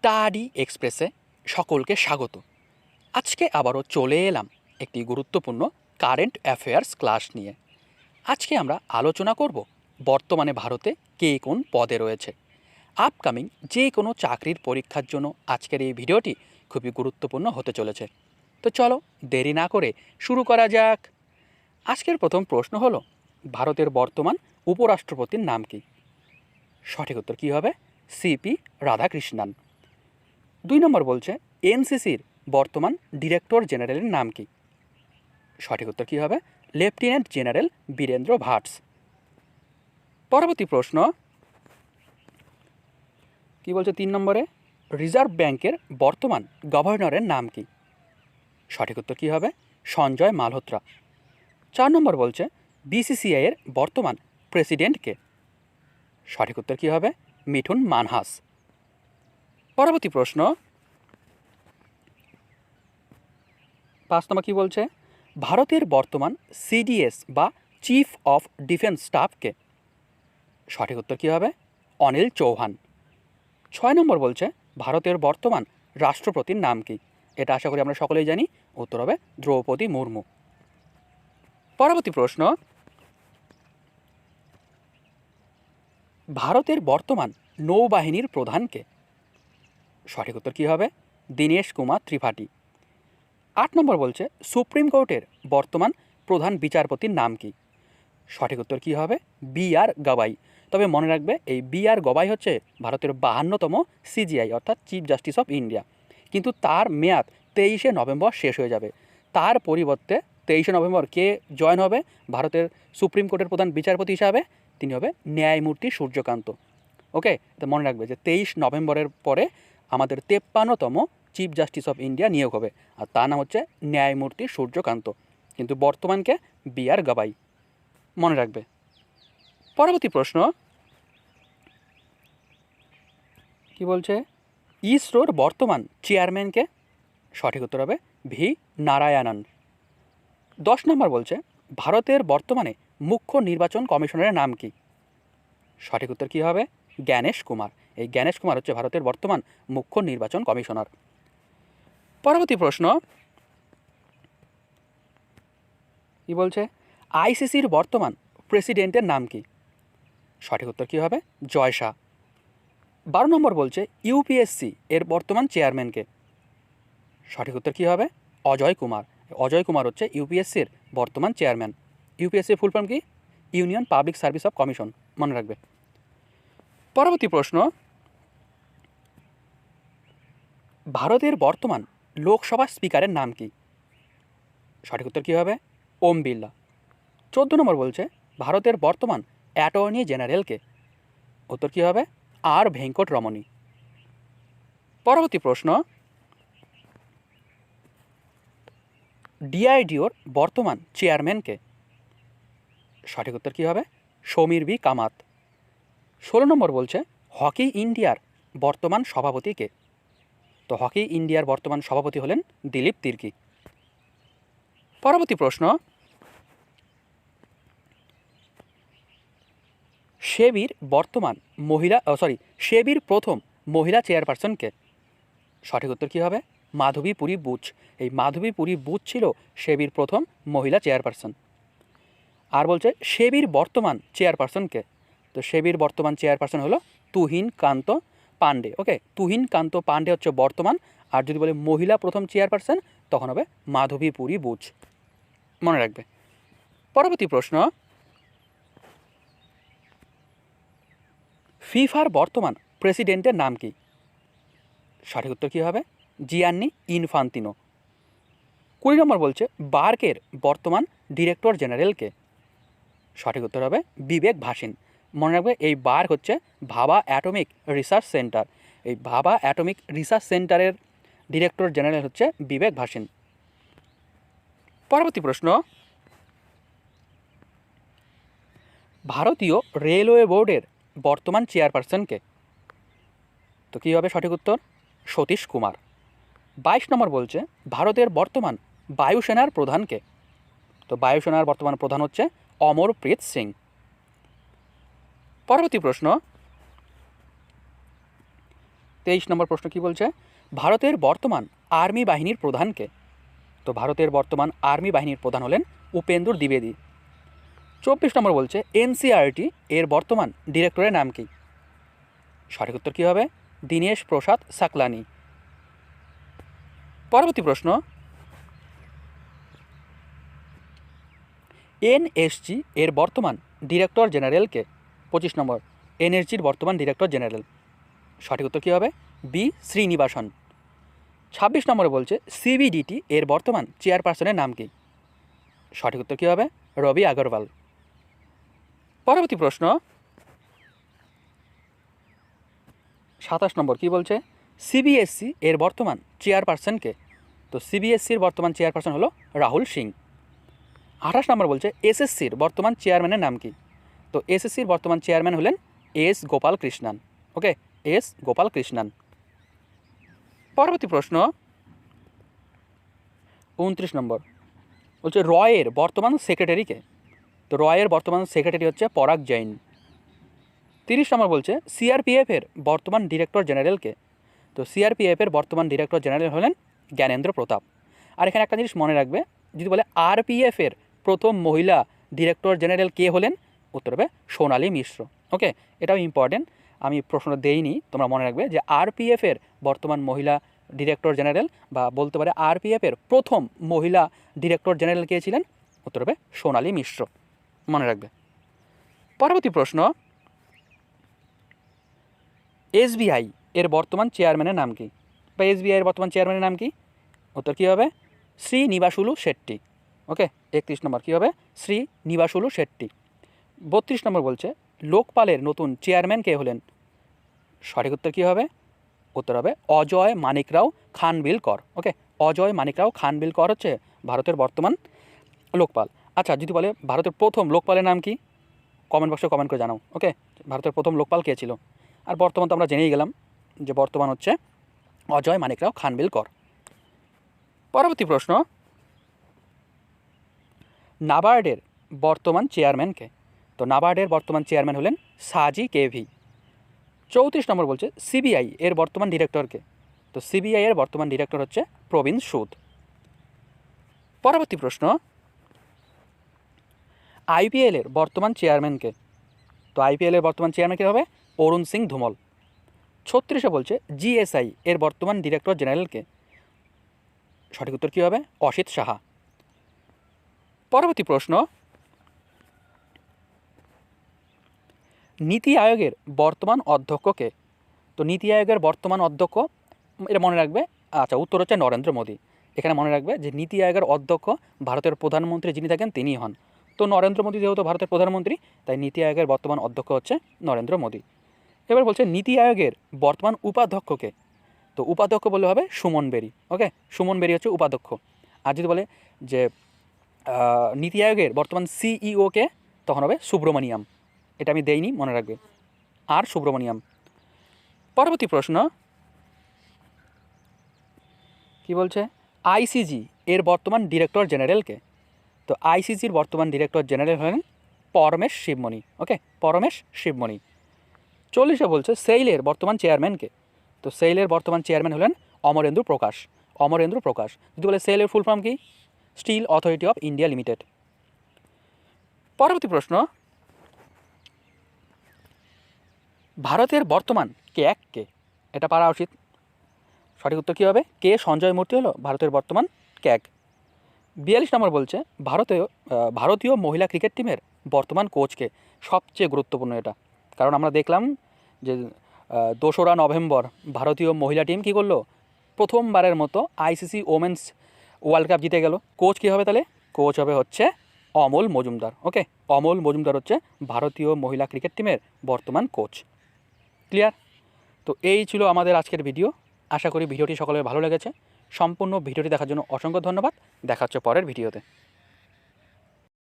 Study এক্সপ্রেসে সকলকে স্বাগত। আজকে আবারও চলে এলাম একটি গুরুত্বপূর্ণ কারেন্ট অ্যাফেয়ার্স ক্লাস নিয়ে। আজকে আমরা আলোচনা করব বর্তমানে ভারতে কে কোন পদে রয়েছে। আপকামিং যে কোনো চাকরির পরীক্ষার জন্য আজকের এই ভিডিওটি খুবই গুরুত্বপূর্ণ হতে চলেছে। তো চলো দেরি না করে শুরু করা যাক। আজকের প্রথম প্রশ্ন হলো, ভারতের বর্তমান উপরাষ্ট্রপতির নাম কি? সঠিক উত্তর কী হবে? সিপি রাধাকৃষ্ণান। দুই নম্বর বলছে, এনসিসির বর্তমান ডিরেক্টর জেনারেলের নাম কি? সঠিক উত্তর কী হবে? Lieutenant general Virendra Vats. পরবর্তী প্রশ্ন, কি বলছে তিন নম্বরে? রিজার্ভ ব্যাংকের বর্তমান গভর্নরের নাম কি? সঠিক উত্তর কী হবে? সঞ্জয় মালহোত্রা। চার নম্বর বলছে, বিসিসিআইয়ের বর্তমান প্রেসিডেন্টকে সঠিক উত্তর কী হবে? মিঠুন মানহাস। পরবর্তী প্রশ্ন। পাঁচ নম্বর কী বলছে? ভারতের বর্তমান সিডিএস বা চিফ অফ ডিফেন্স স্টাফকে। সঠিক উত্তর কী হবে? অনিল চৌহান। ছয় নম্বর বলছে, ভারতের বর্তমান রাষ্ট্রপতির নাম কি? এটা আশা করি আমরা সকলেই জানি। উত্তর হবে দ্রৌপদী মুর্মু। পরবর্তী প্রশ্ন। ভারতের বর্তমান নৌবাহিনীর প্রধানকে সঠিক উত্তর কী হবে? দীনেশ কুমার ত্রিপাঠী। আট নম্বর বলছে, সুপ্রিম কোর্টের বর্তমান প্রধান বিচারপতির নাম কি? সঠিক উত্তর কী হবে? B R Gavai. তবে মনে রাখবে, এই বি আর গবাই হচ্ছে ভারতের বাহান্নতম সিজিআই অর্থাৎ চিফ জাস্টিস অফ ইন্ডিয়া কিন্তু তার মেয়াদ তেইশে নভেম্বর শেষ হয়ে যাবে। তার পরিবর্তে তেইশে নভেম্বর কে জয়েন হবে? ভারতের সুপ্রিম কোর্টের প্রধান বিচারপতি হিসাবে তিনি হবে ন্যায়মূর্তি সূর্যকান্ত। ওকে? তো মনে রাখবে যে তেইশ নভেম্বরের পরে আমাদের তেপ্পান্নতম চিফ জাস্টিস অফ ইন্ডিয়া নিয়োগ হবে। আর তার নাম হচ্ছে ন্যায়মূর্তি সূর্যকান্ত। কিন্তু বর্তমানকে বি আর গাবাই মনে রাখবে। পরবর্তী প্রশ্ন। কি বলছে? ইসরোর বর্তমান চেয়ারম্যানকে সঠিক উত্তর হবে ভি নারায়ণন। দশ নম্বর বলছে, ভারতের বর্তমানে মুখ্য নির্বাচন কমিশনারের নাম কি? সঠিক উত্তর কী হবে? জ্ঞানেশ কুমার। এই জ্ঞানেশ কুমার হচ্ছে ভারতের বর্তমান মুখ্য নির্বাচন কমিশনার। পরবর্তী প্রশ্ন। কি বলছে? আইসিসির বর্তমান প্রেসিডেন্টের নাম কি? সঠিক উত্তর কী হবে? জয় শাহ। বারো নম্বর বলছে, ইউপিএসসি এর বর্তমান চেয়ারম্যানকে সঠিক উত্তর কী হবে? অজয় কুমার। অজয় কুমার হচ্ছে ইউপিএসসির বর্তমান চেয়ারম্যান। ইউপিএসসির ফুল ফর্ম কি? Union public service of commission. মনে রাখবে। পরবর্তী প্রশ্ন, ভারতের বর্তমান লোকসভা স্পিকারের নাম কি? সঠিক উত্তর কী হবে? ওম বিড়লা। চোদ্দ নম্বর বলছে, ভারতের বর্তমান অ্যাটর্নি জেনারেলকে। উত্তর কী হবে? আর ভেঙ্কট রমণী। পরবর্তী প্রশ্ন, ডিআইডিওর বর্তমান চেয়ারম্যানকে। সঠিক উত্তর কী হবে? সমীর বি কামাত। ষোলো নম্বর বলছে, হকি ইন্ডিয়ার বর্তমান সভাপতিকে তো হকি ইন্ডিয়ার বর্তমান সভাপতি হলেন দিলীপ তির্কি। পরবর্তী প্রশ্ন, সেবির বর্তমান মহিলা সরি, সেবির প্রথম মহিলা চেয়ারপারসনকে সঠিক উত্তর কী হবে? মাধবী পুরী বুচ। এই মাধবী পুরী বুচ ছিল সেবির প্রথম মহিলা চেয়ারপারসন। আর বলছে, সেবির বর্তমান চেয়ারপারসনকে তো সেবির বর্তমান চেয়ারপারসন হলো তুহিন কান্ত পান্ডে ওকে? তুহিন কান্ত পান্ডে হচ্ছে বর্তমান, আর যদি বলে মহিলা প্রথম চেয়ারপারসন, তখন হবে মাধবী পুরী বুচ মনে রাখবে। পরবর্তী প্রশ্ন। ফিফার বর্তমান প্রেসিডেন্টের নাম কি? সঠিক উত্তর কী হবে? Gianni Infantino. কুড়ি নম্বর বলছে, বার্কের বর্তমান ডিরেক্টর জেনারেলকে সঠিক উত্তর হবে বিবেক ভাসিন। মনে রাখবে, এই বার হচ্ছে ভাবা অ্যাটমিক রিসার্চ সেন্টার। এই ভাবা অ্যাটমিক রিসার্চ সেন্টারের ডিরেক্টর জেনারেল হচ্ছে বিবেক ভাসিন। পরবর্তী প্রশ্ন। ভারতীয় রেলওয়ে বোর্ডের বর্তমান চেয়ারপারসনকে তো কী হবে সঠিক উত্তর? সতীশ কুমার। বাইশ নম্বর বলছে, ভারতের বর্তমান বায়ুসেনার প্রধানকে তো বায়ুসেনার বর্তমান প্রধান হচ্ছে অমরপ্রীত সিং। পরবর্তী প্রশ্ন। তেইশ নম্বর প্রশ্ন কি বলছে? ভারতের বর্তমান আর্মি বাহিনীর প্রধানকে তো ভারতের বর্তমান আর্মি বাহিনীর প্রধান হলেন উপেন্দুর দ্বিবেদী। চব্বিশ নম্বর বলছে, এনসিআরটি এর বর্তমান ডিরেক্টরের নাম কি? সঠিক উত্তর কী হবে? দীনেশ প্রসাদ সাকলানি। পরবর্তী প্রশ্ন, এনএসজি এর বর্তমান ডিরেক্টর জেনারেলকে পঁচিশ নম্বর এনএসজির বর্তমান ডিরেক্টর জেনারেল সঠিক উত্তর কী হবে? বি, শ্রীনিবাসন। ছাব্বিশ নম্বরে বলছে সিবিডিটি এর বর্তমান চেয়ারপারসনের নাম কি? সঠিক উত্তর কী হবে? রবি আগরওয়াল। পরবর্তী প্রশ্ন, সাতাশ নম্বর কি বলছে? সিবিএসসি এর বর্তমান চেয়ারপারসনকে তো সিবিএসসির বর্তমান চেয়ারপারসন হলো রাহুল সিং। আঠাশ নম্বর বলছে এসএসসির বর্তমান চেয়ারম্যানের নাম কি? তো এসএসসির বর্তমান চেয়ারম্যান হলেন S Gopal Krishnan. Okay, S Gopal Krishnan. পরবর্তী প্রশ্ন। উনত্রিশ নম্বর। বলছে রয়ের বর্তমান সেক্রেটারিকে তো রয়ের বর্তমান সেক্রেটারি হচ্ছে পরাগ জৈন। তিরিশ নম্বর বলছে সিআরপিএফের বর্তমান ডিরেক্টর জেনারেলকে তো সিআরপিএফের বর্তমান ডিরেক্টর জেনারেল হলেন জ্ঞানেন্দ্র প্রতাপ। আর এখানে একটা জিনিস মনে রাখবে, যদি বলে আরপিএফের প্রথম মহিলা ডিরেক্টর জেনারেল কে হলেন? উত্তর হবে সোনালী মিশ্র। ওকে? এটাও ইম্পর্টেন্ট আমি প্রশ্ন দেইনি, তোমরা মনে রাখবে যে আরপিএফের বর্তমান মহিলা ডিরেক্টর জেনারেল বা বলতে পারে আরপিএফের প্রথম মহিলা ডিরেক্টর জেনারেল কে ছিলেন? উত্তর হবে সোনালী মিশ্র। মনে রাখবে। পরবর্তী প্রশ্ন। এসবিআই এর বর্তমান চেয়ারম্যানের নাম কি? বা এসবিআই এর বর্তমান চেয়ারম্যানের নাম কি? উত্তর কী হবে? শ্রী নিবাসুলু শেট্টি। ওকে? একত্রিশ নম্বর কী হবে? শ্রী নিবাসুলু শেট্টি। বত্রিশ নম্বর বলছে, লোকপালের নতুন চেয়ারম্যান কে হলেন? সঠিক উত্তর কী হবে? উত্তর হবে অজয় মানিকরাও খানবিলকর। ওকে অজয় মানিকরাও খানবিলকর হচ্ছে ভারতের বর্তমান লোকপাল। আচ্ছা যদি বলে ভারতের প্রথম লোকপালের নাম কি? কমেন্ট বক্সে কমেন্ট করে জানাও। ওকে ভারতের প্রথম লোকপাল কে ছিল? আর বর্তমান তো আমরা জেনেই গেলাম যে বর্তমান হচ্ছে অজয় মানিকরাও খানবিলকর। পরবর্তী প্রশ্ন, নাবার্ডের বর্তমান চেয়ারম্যানকে তো নাবার্ডের বর্তমান চেয়ারম্যান হলেন সাজি কেভি। চৌত্রিশ নম্বর বলছে, সিবিআই এর বর্তমান ডিরেক্টরকে তো সিবিআই এর বর্তমান ডিরেক্টর হচ্ছে প্রবীণ সুদ। পরবর্তী প্রশ্ন আইপিএল এর বর্তমান চেয়ারম্যানকে তো আইপিএল এর বর্তমান চেয়ারম্যান কে হবে অরুণ সিং ধুমল। ছত্রিশে বলছে, জিএসআই এর বর্তমান ডিরেক্টর জেনারেলকে সঠিক উত্তর কী হবে? অসিত সাহা। পরবর্তী প্রশ্ন নীতি আয়োগের বর্তমান অধ্যক্ষকে তো নীতি আয়োগের বর্তমান অধ্যক্ষ, এটা মনে রাখবে আচ্ছা উত্তর হচ্ছে নরেন্দ্র মোদী। এখানে মনে রাখবে যে নীতি আয়োগের অধ্যক্ষ ভারতের প্রধানমন্ত্রী যিনি থাকেন তিনি হন। তো নরেন্দ্র মোদী যেহেতু ভারতের প্রধানমন্ত্রী, তাই নীতি আয়োগের বর্তমান অধ্যক্ষ হচ্ছে নরেন্দ্র মোদী। এবার বলছে নীতি আয়োগের বর্তমান উপাধ্যক্ষকে তো উপাধ্যক্ষ বললে হবে সুমন বেরি, ওকে? সুমন বেরি হচ্ছে উপাধ্যক্ষ। আর যদি বলে যে নীতি আয়োগের বর্তমান সিইওকে তখন হবে সুব্রমণিয়াম। এটা আমি দেইনি, মনে রাখবে। আর সুব্রমণিয়াম। পরবর্তী প্রশ্ন। কি বলছে? আইসিজি এর বর্তমান ডিরেক্টর জেনারেলকে তো আইসিজির বর্তমান ডিরেক্টর জেনারেল হলেন পরমেশ শিবমণি, ওকে? পরমেশ শিবমণি। চল্লিশে বলছে সেইলের বর্তমান চেয়ারম্যানকে তো সেইলের বর্তমান চেয়ারম্যান হলেন অমরেন্দ্র প্রকাশ অমরেন্দ্র প্রকাশ। যদি বলে সেলের ফুল ফর্ম কি? Steel authority of India limited. পরবর্তী প্রশ্ন। ভারতের বর্তমান ক্যাক কে? এটা পারা উচিত। সঠিক উত্তর কী হবে? কে সঞ্জয় মূর্তি হলো ভারতের বর্তমান ক্যাগ বিয়াল্লিশ নম্বর বলছে ভারতীয় ভারতীয় মহিলা ক্রিকেট টিমের বর্তমান কোচকে সবচেয়ে গুরুত্বপূর্ণ এটা। কারণ আমরা দেখলাম যে দোসরা নভেম্বর ভারতীয় মহিলা টিম কী করল? প্রথমবারের মতো আইসিসি ওমেন্স ওয়ার্ল্ড কাপ জিতে গেল। কোচ কী হবে তাহলে? কোচ হবে হচ্ছে অমল মজুমদার। ওকে? অমল মজুমদার হচ্ছে ভারতীয় মহিলা ক্রিকেট টিমের বর্তমান কোচ। ক্লিয়ার? তো এই ছিল আমাদের আজকের ভিডিও। আশা করি ভিডিওটি সকলের ভালো লেগেছে। সম্পূর্ণ ভিডিওটি দেখার জন্য অসংখ্য ধন্যবাদ। দেখা হচ্ছে পরের ভিডিওতে।